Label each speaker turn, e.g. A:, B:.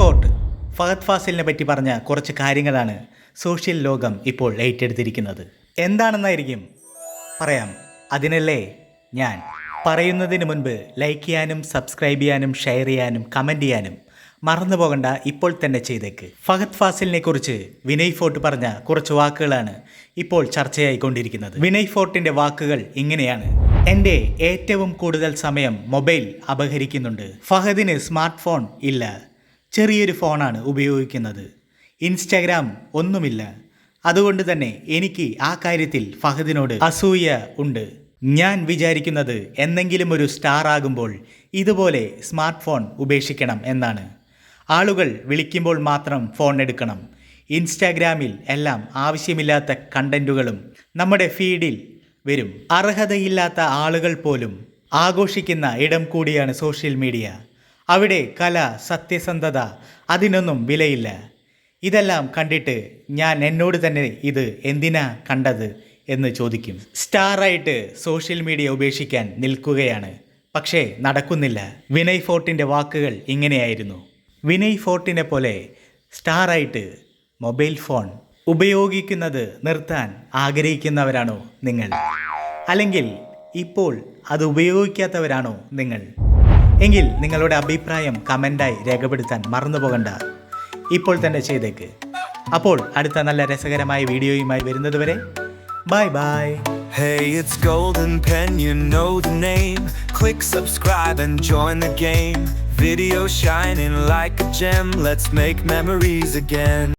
A: Fort Fahad ഫാസിലിനെ പറ്റി പറഞ്ഞ കുറച്ച് കാര്യങ്ങളാണ് സോഷ്യൽ ലോകം ഇപ്പോൾ ഏറ്റെടുത്തിരിക്കുന്നത്. എന്താണെന്നായിരിക്കും? പറയാം. അതിനല്ലേ ഞാൻ. പറയുന്നതിന് മുൻപ് ലൈക്ക് ചെയ്യാനും സബ്സ്ക്രൈബ് ചെയ്യാനും ഷെയർ ചെയ്യാനും കമന്റ് ചെയ്യാനും മറന്നു പോകണ്ട ഇപ്പോൾ തന്നെ ചെയ്തേക്ക്. ഫഹദ് ഫാസിലിനെ കുറിച്ച് വിനയ് ഫോർട്ട് പറഞ്ഞ കുറച്ച് വാക്കുകളാണ് ഇപ്പോൾ ചർച്ചയായിക്കൊണ്ടിരിക്കുന്നത്. വിനയ് ഫോർട്ടിന്റെ വാക്കുകൾ ഇങ്ങനെയാണ്. എന്റെ ഏറ്റവും കൂടുതൽ സമയം മൊബൈൽ അപഹരിക്കുന്നുണ്ട്. ഫഹദിന് സ്മാർട്ട് ഫോൺ ഇല്ല. ചെറിയൊരു ഫോണാണ് ഉപയോഗിക്കുന്നത്. ഇൻസ്റ്റാഗ്രാം ഒന്നുമില്ല. അതുകൊണ്ട് തന്നെ എനിക്ക് ആ കാര്യത്തിൽ ഫഹദിനോട് അസൂയ ഉണ്ട്. ഞാൻ വിചാരിക്കുന്നത് എന്തെങ്കിലും ഒരു സ്റ്റാർ ആകുമ്പോൾ ഇതുപോലെ സ്മാർട്ട് ഫോൺ ഉപേക്ഷിക്കണം എന്നാണ്. ആളുകൾ വിളിക്കുമ്പോൾ മാത്രം ഫോൺ എടുക്കണം. ഇൻസ്റ്റാഗ്രാമിൽ എല്ലാം ആവശ്യമില്ലാത്ത കണ്ടന്റുകളും നമ്മുടെ ഫീഡിൽ വരും. അർഹതയില്ലാത്ത ആളുകൾ പോലും ആഘോഷിക്കുന്ന ഇടം കൂടിയാണ് സോഷ്യൽ മീഡിയ. അവിടെ കല സത്യസന്ധത അതിനൊന്നും വിലയില്ല. ഇതെല്ലാം കണ്ടിട്ട് ഞാൻ എന്നോട് തന്നെ ഇത് എന്തിനാ കണ്ടത് എന്ന് ചോദിക്കും. സ്റ്റാറായിട്ട് സോഷ്യൽ മീഡിയ ഉപേക്ഷിക്കാൻ നിൽക്കുകയാണ്. പക്ഷേ നടക്കുന്നില്ല. വിനയ് ഫോർട്ടിന്റെ വാക്കുകൾ ഇങ്ങനെയായിരുന്നു. വിനയ് ഫോർട്ടിനെ പോലെ സ്റ്റാറായിട്ട് മൊബൈൽ ഫോൺ ഉപയോഗിക്കുന്നത് നിർത്താൻ ആഗ്രഹിക്കുന്നവരാണോ നിങ്ങൾ? അല്ലെങ്കിൽ ഇപ്പോൾ അത് ഉപയോഗിക്കാത്തവരാണോ നിങ്ങൾ? എങ്കിൽ നിങ്ങളുടെ അഭിപ്രായം കമന്റായി രേഖപ്പെടുത്താൻ മറന്നു പോകണ്ട ഇപ്പോൾ തന്നെ ചെയ്തേക്ക് അപ്പോൾ അടുത്ത നല്ല രസകരമായ വീഡിയോയുമായി വരുന്നതുവരെ bye bye
B: Hey, it's Golden Pen, you know the name. Click subscribe and join the game. Video shining like a gem, let's make memories again.